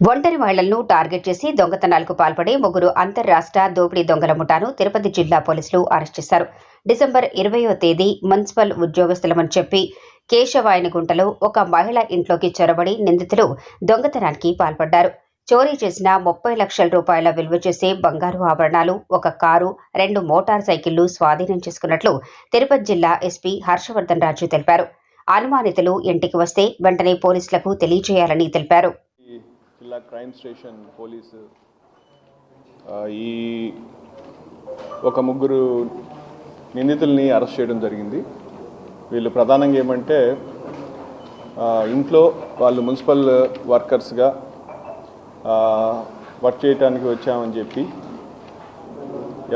ఒంటరి మహిళలను టార్గెట్ చేసి దొంగతనాలకు పాల్పడే ముగ్గురు అంతర్రాష్ట్ర దోపిడీ దొంగల ముఠాను తిరుపతి జిల్లా పోలీసులు అరెస్ట్ చేశారు. డిసెంబర్ ఇరవయో తేదీ మున్సిపల్ ఉద్యోగస్తులమని చెప్పి కేశవాయనగుంటలో ఒక మహిళ ఇంట్లోకి చొరబడి నిందితులు దొంగతనానికి పాల్పడ్డారు. చోరీ చేసిన ముప్పై లక్షల రూపాయల విలువ చేసే బంగారు ఆభరణాలు ఒక కారు రెండు మోటార్ సైకిళ్ళు స్వాధీనం చేసుకున్నట్లు తిరుపతి జిల్లా ఎస్పీ హర్షవర్ధన్ రాజు తెలిపారు. అనుమానితులు ఇంటికి వస్తే వెంటనే పోలీసులకు తెలియజేయాలని తెలిపారు. జిల్లా క్రైమ్ స్టేషన్ పోలీసు ఈ ఒక ముగ్గురు నిందితుల్ని అరెస్ట్ చేయడం జరిగింది. వీళ్ళు ప్రధానంగా ఏమంటే ఇంట్లో వాళ్ళు మున్సిపల్ వర్కర్స్గా వర్క్ చేయడానికి వచ్చామని చెప్పి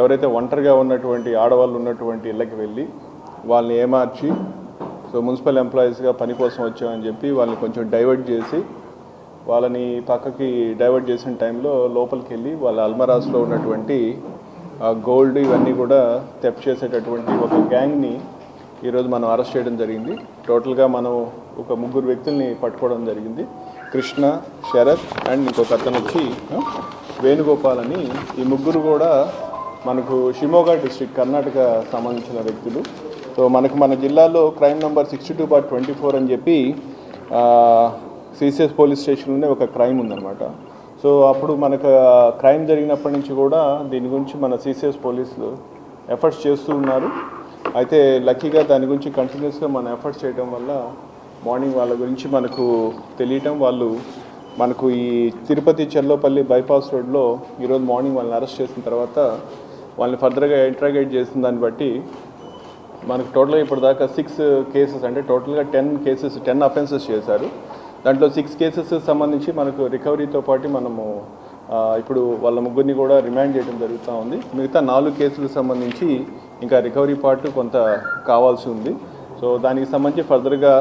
ఎవరైతే ఒంటరిగా ఉన్నటువంటి ఆడవాళ్ళు ఉన్నటువంటి ఇళ్ళకి వెళ్ళి వాళ్ళని ఏమార్చి సో మున్సిపల్ ఎంప్లాయీస్గా పని కోసం వచ్చామని చెప్పి వాళ్ళని కొంచెం డైవర్ట్ చేసి వాళ్ళని పక్కకి డైవర్ట్ చేసిన టైంలో లోపలికి వెళ్ళి వాళ్ళ అల్మరాస్లో ఉన్నటువంటి గోల్డ్ ఇవన్నీ కూడా తెప్ చేసేటటువంటి ఒక గ్యాంగ్ని ఈరోజు మనం అరెస్ట్ చేయడం జరిగింది. టోటల్గా మనం ఒక ముగ్గురు వ్యక్తుల్ని పట్టుకోవడం జరిగింది. కృష్ణ శరత్ అండ్ ఇంకొక అతను వచ్చి వేణుగోపాల్ అని ఈ ముగ్గురు కూడా మనకు షిమోగా డిస్ట్రిక్ట్ కర్ణాటక సంబంధించిన వ్యక్తులు. సో మనకు మన జిల్లాలో crime number sixty two bar twenty four అని చెప్పి సిసిఎస్ పోలీస్ స్టేషన్లోనే ఒక క్రైమ్ ఉందన్నమాట. సో అప్పుడు మనకు క్రైమ్ జరిగినప్పటి నుంచి కూడా దీని గురించి మన సిసిఎస్ పోలీసులు ఎఫర్ట్స్ చేస్తూ ఉన్నారు. అయితే లక్కీగా దాని గురించి కంటిన్యూస్గా మనం ఎఫర్ట్స్ చేయడం వల్ల మార్నింగ్ వాళ్ళ గురించి మనకు తెలియటం వాళ్ళు మనకు ఈ తిరుపతి చెర్లోపల్లి బైపాస్ రోడ్లో ఈరోజు మార్నింగ్ వాళ్ళని అరెస్ట్ చేసిన తర్వాత వాళ్ళని ఫర్దర్గా ఇంట్రాగేట్ చేసిన దాన్ని బట్టి మనకు టోటల్గా ఇప్పటిదాకా దాకా సిక్స్ కేసెస్ అంటే టోటల్గా టెన్ కేసెస్ టెన్ అఫెన్సెస్ చేశారు. దాంట్లో సిక్స్ కేసెస్ సంబంధించి మనకు రికవరీతో పాటు మనము ఇప్పుడు వాళ్ళ ముగ్గురిని కూడా రిమాండ్ చేయడం జరుగుతూ ఉంది. మిగతా నాలుగు కేసులకు సంబంధించి ఇంకా రికవరీ పార్ట్ కొంత కావాల్సి ఉంది. సో దానికి సంబంధించి ఫర్దర్గా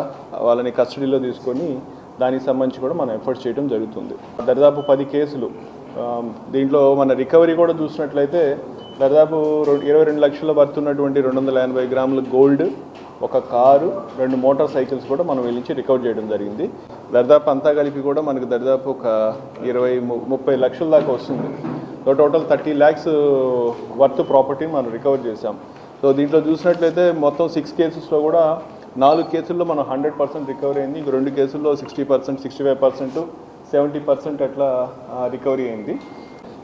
వాళ్ళని కస్టడీలో తీసుకొని దానికి సంబంధించి కూడా మనం ఎఫర్ట్స్ చేయడం జరుగుతుంది. దరిదాపు పది కేసులు దీంట్లో మన రికవరీ కూడా చూసినట్లయితే దాదాపు ఇరవై రెండు లక్షల పడుతున్నటువంటి రెండు వందల ఎనభై గ్రాముల గోల్డ్ ఒక కారు రెండు మోటార్ సైకిల్స్ కూడా మనం వెళ్ళించి రికవర్ చేయడం జరిగింది. దరిదాపు అంతా కలిపి కూడా మనకు దరిదాపు ఒక ఇరవై ము- ముప్పై లక్షల దాకా వస్తుంది. So total thirty lakhs worth property మనం రికవర్ చేసాం సో దీంట్లో చూసినట్లయితే మొత్తం సిక్స్ కేసెస్లో కూడా నాలుగు కేసుల్లో మనం హండ్రెడ్ పర్సెంట్ రికవరీ అయింది. ఇంక రెండు కేసుల్లో sixty percent sixty five percent seventy percent అట్లా రికవరీ అయింది.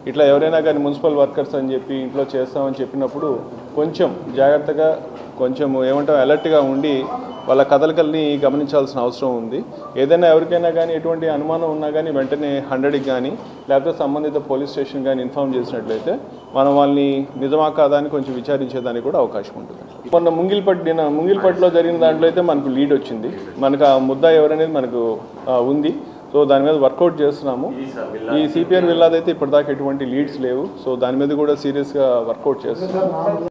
ఇట్లా ఎవరైనా కానీ మున్సిపల్ వర్కర్స్ అని చెప్పి ఇంట్లో చేస్తామని చెప్పినప్పుడు కొంచెం జాగ్రత్తగా కొంచెం ఏమంటాం అలర్ట్గా ఉండి వాళ్ళ కదలికల్ని గమనించాల్సిన అవసరం ఉంది. ఏదైనా ఎవరికైనా కానీ ఎటువంటి అనుమానం ఉన్నా కానీ వెంటనే హండ్రెడ్కి కానీ లేకపోతే సంబంధిత పోలీస్ స్టేషన్ కానీ ఇన్ఫామ్ చేసినట్లయితే మనం వాళ్ళని నిజమా కాదా అని కొంచెం విచారించేదానికి కూడా అవకాశం ఉంటుంది. మొన్న ముంగిల్పట్ ముంగిల్పట్లో జరిగిన దాంట్లో అయితే మనకు లీడ్ వచ్చింది. మనకు ఆ ముద్ద ఎవరనేది మనకు ఉంది. సో దాని మీద వర్కౌట్ చేస్తున్నాము. ఈ సిపిఆర్ విల్లాదైతే ఇప్పటిదాకా ఎటువంటి లీడ్స్ లేవు. సో దాని మీద కూడా సీరియస్గా వర్కౌట్ చేస్తున్నాము.